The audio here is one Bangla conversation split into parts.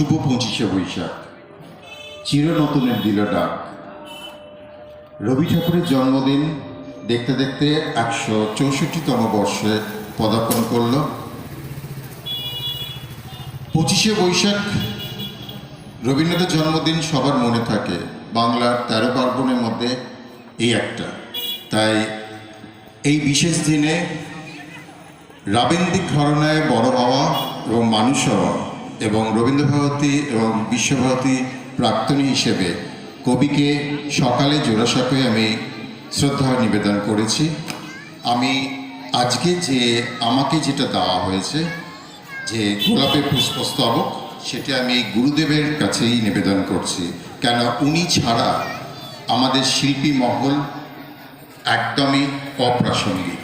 শুভ পঁচিশে বৈশাখ। চির নতুনের দিল ডাক। রবি ঠাকুরের জন্মদিন দেখতে দেখতে একশো চৌষট্টিতম বর্ষে পদার্পণ করল। পঁচিশে বৈশাখ রবীন্দ্রনাথের জন্মদিন সবার মনে থাকে। বাংলার তেরো পার্বণের মধ্যে এই একটা। তাই এই বিশেষ দিনে রাবীন্দ্রিক ঘরনায় বড় হওয়া এবং মানুষ হওয়া এবং রবীন্দ্রভারতী এবং বিশ্বভারতী প্রাক্তনী হিসেবে কবিকে সকালে জোড়াসাঁকোয় আমি শ্রদ্ধা নিবেদন করেছি। আমি আজকে যে আমাকে যেটা দেওয়া হয়েছে, যে গোলাপের পুষ্পস্তবক, সেটা আমি গুরুদেবের কাছেই নিবেদন করছি। কেন উনি ছাড়া আমাদের শিল্পী মহল একদমই অপ্রাসঙ্গিক।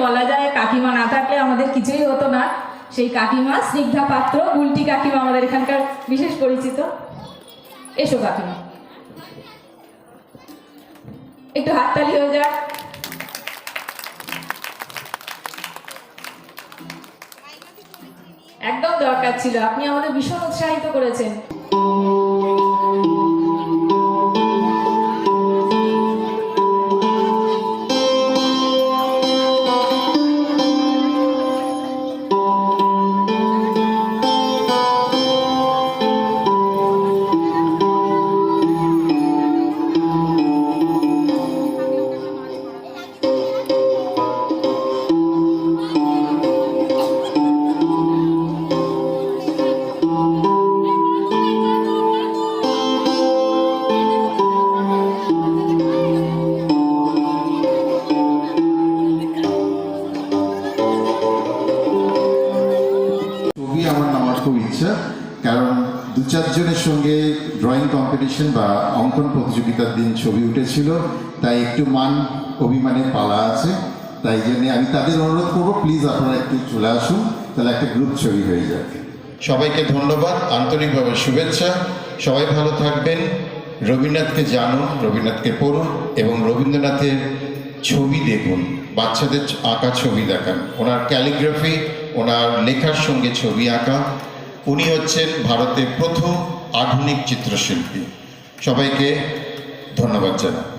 বলা যায়, কাকিমা না থাকলে আমাদের কিছুই হতো না। সেই কাকিমা, স্নিগ্ধা পাত্র, গুলটি কাকিমা আমাদের এখানকার বিশেষ পরিচিত। এসো কাকিমা। একটু হাততালি হয়ে যাক। একদম দরকার ছিল। আপনি আমাদের ভীষণ উৎসাহিত করেছেন। দু চারজনের সঙ্গে ড্রয়িং কম্পিটিশন বা অঙ্কন প্রতিযোগিতার দিন ছবি উঠেছিল, তাই একটু মান অভিমানের পালা আছে। তাই জন্য আমি তাদের অনুরোধ করব প্লিজ আপনারা একটু চলে আসুন, তাহলে একটা গ্রুপ ছবি হয়ে যাবে সবাইকে ধন্যবাদ, আন্তরিকভাবে শুভেচ্ছা। সবাই ভালো থাকবেন, রবীন্দ্রনাথকে জানুন, রবীন্দ্রনাথকে পড়ুন, এবং রবীন্দ্রনাথের ছবি দেখুন, বাচ্চাদের আঁকা ছবি দেখান। ওনার ক্যালিগ্রাফি ওনার লেখার সঙ্গে ছবি আঁকা। উনি হচ্ছেন ভারতের প্রথম আধুনিক চিত্রশিল্পী। সবাইকে ধন্যবাদ জানাই।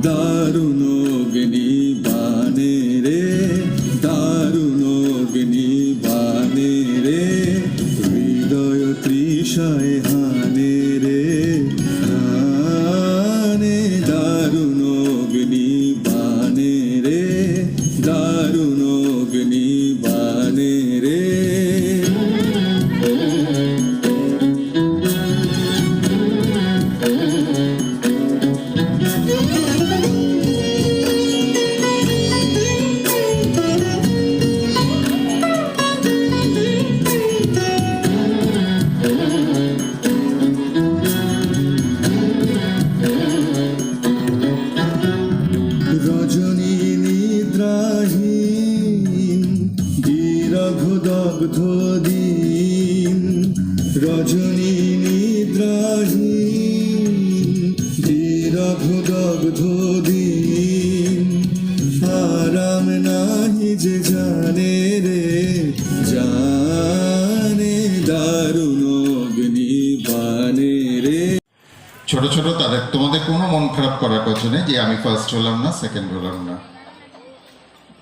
dar o nome. ছোট তাদের তোমাদের কোনো মন খারাপ করার কথা নেই যে আমি ফার্স্ট হলাম না সেকেন্ড হলাম না।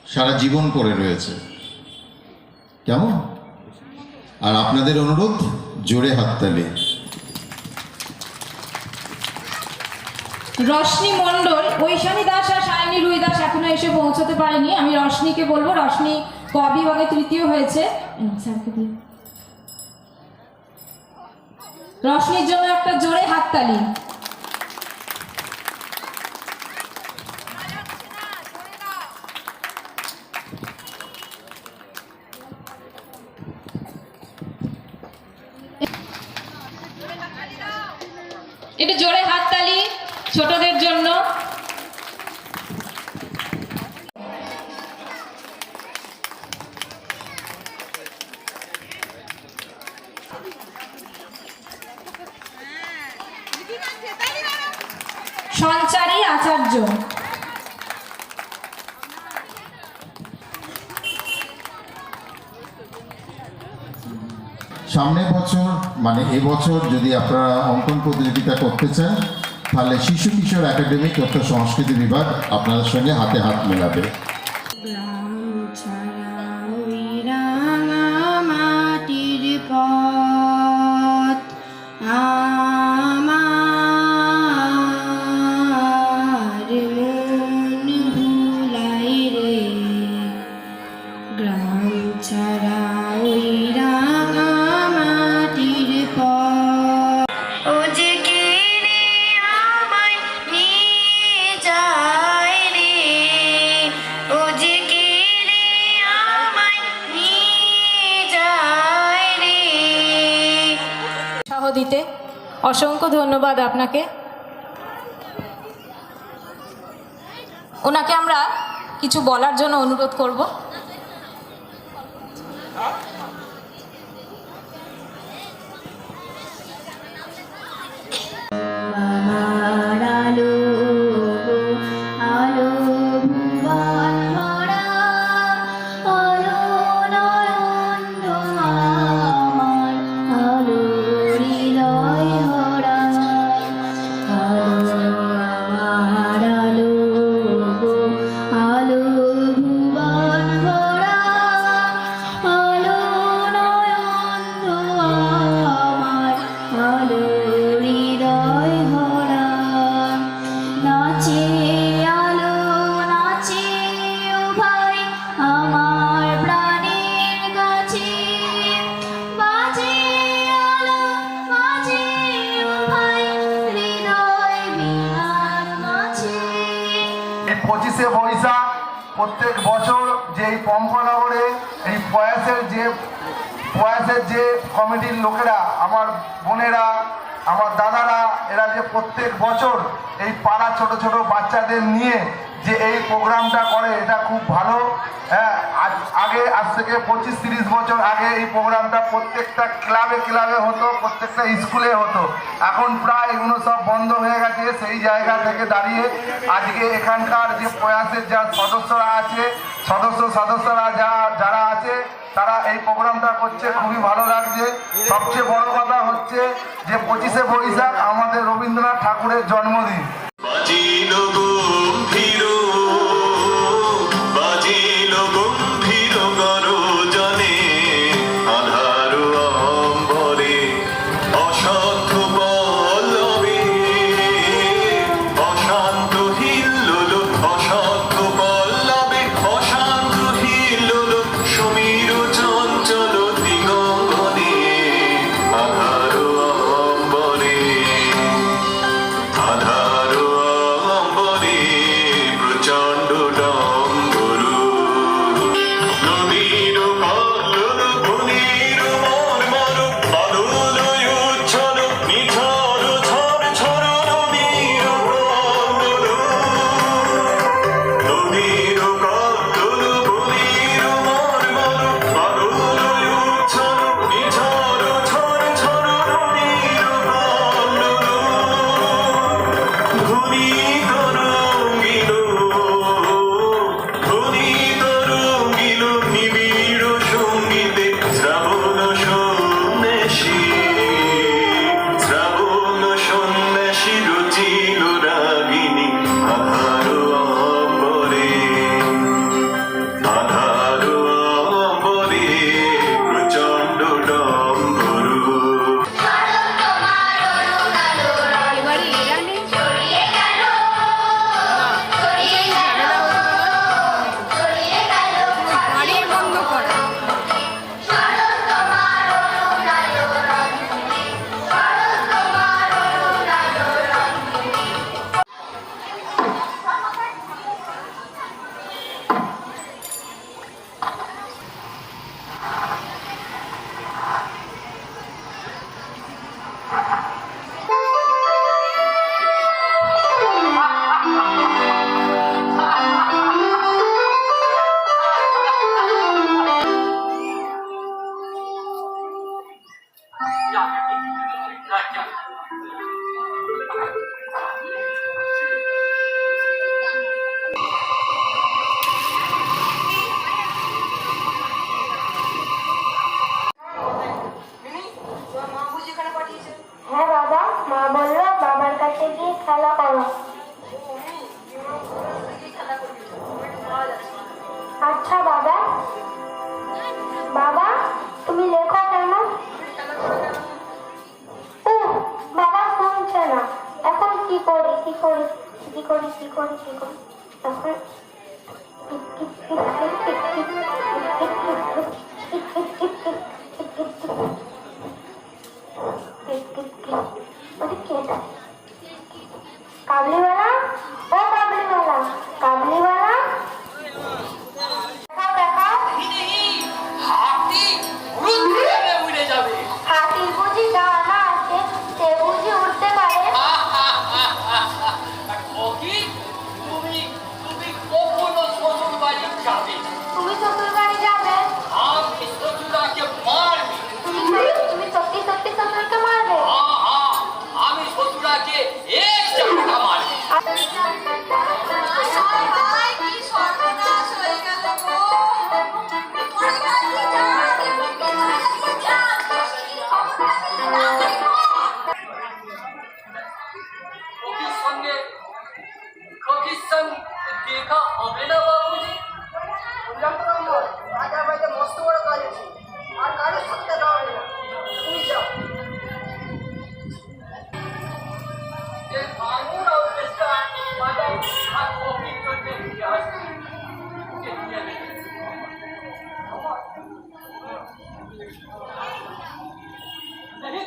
সারা জীবন পড়ে রয়েছে। কেমন? আর আপনাদের অনুরোধ, জোরে হাততালি। রশ্মি মণ্ডল, ঐশানী দাস আর সায়নী রুই দাস এখনও এসে পৌঁছতে পারেনি। আমি রশ্মিকে বলব, রশ্মি কবি বিভাগে তৃতীয় হয়েছে। রশ্মির জন্য একটা জোরে হাততালি। একটু জোরে হাততালি ছোটদের জন্য। মানে এবছর যদি আপনারা অঙ্কন প্রতিযোগিতা করতে চান, তাহলে শিশু কিশোর একাডেমি তথ্য সংস্কৃতি বিভাগ আপনাদের সঙ্গে হাতে হাত মেলাবে। অসংখ্য ধন্যবাদ আপনাকে। ওনাকে আমরা কিছু বলার জন্য অনুরোধ করব। পঁচিশে বৈশাখ, প্রত্যেক বছর যে এই পম্পনগরে এই প্রয়াসের যে প্রয়াসের যে কমিটির লোকেরা, আমার বোনেরা, আমার দাদারা, এরা যে প্রত্যেক বছর এই পাড়া ছোট ছোট বাচ্চাদের নিয়ে যে এই প্রোগ্রামটা করে, এটা খুব ভালো। হ্যাঁ আগে, আজ থেকে পঁচিশ তিরিশ বছর আগে এই প্রোগ্রামটা প্রত্যেকটা ক্লাবে ক্লাবে হতো, প্রত্যেকটা স্কুলে হতো। এখন প্রায় এগুলো সব বন্ধ হয়ে গেছে, সেই জায়গা থেকে দাঁড়িয়ে আজকে এখানকার যে প্রয়াসের যা সদস্যরা আছে, সদস্য সদস্যরা যা, যারা আছে, তারা এই প্রোগ্রামটা করছে, খুবই ভালো লাগছে। সবচেয়ে বড় কথা হচ্ছে যে পঁচিশে বৈশাখ আমাদের রবীন্দ্রনাথ ঠাকুরের জন্মদিন।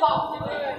บอกเลย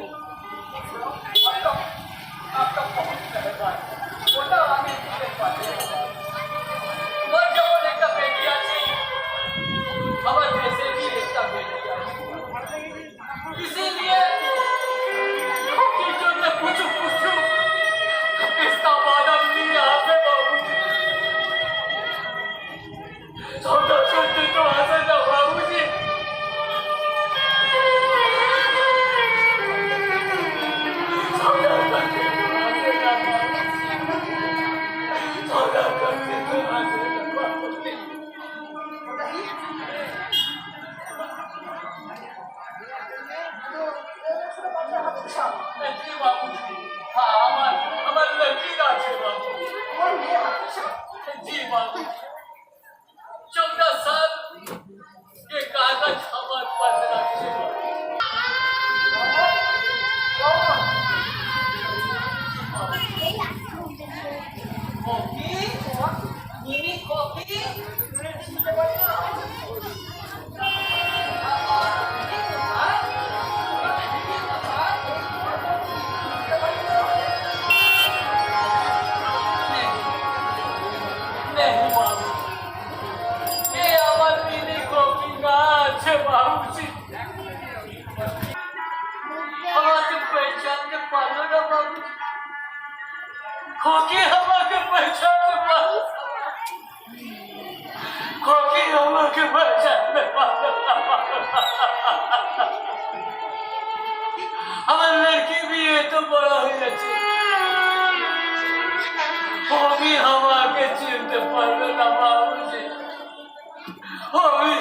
আমার মেয়েকে বিয়ে তো বড় হয়েছে। আমাকে চিনতে পারবে না বাবুজি। আমি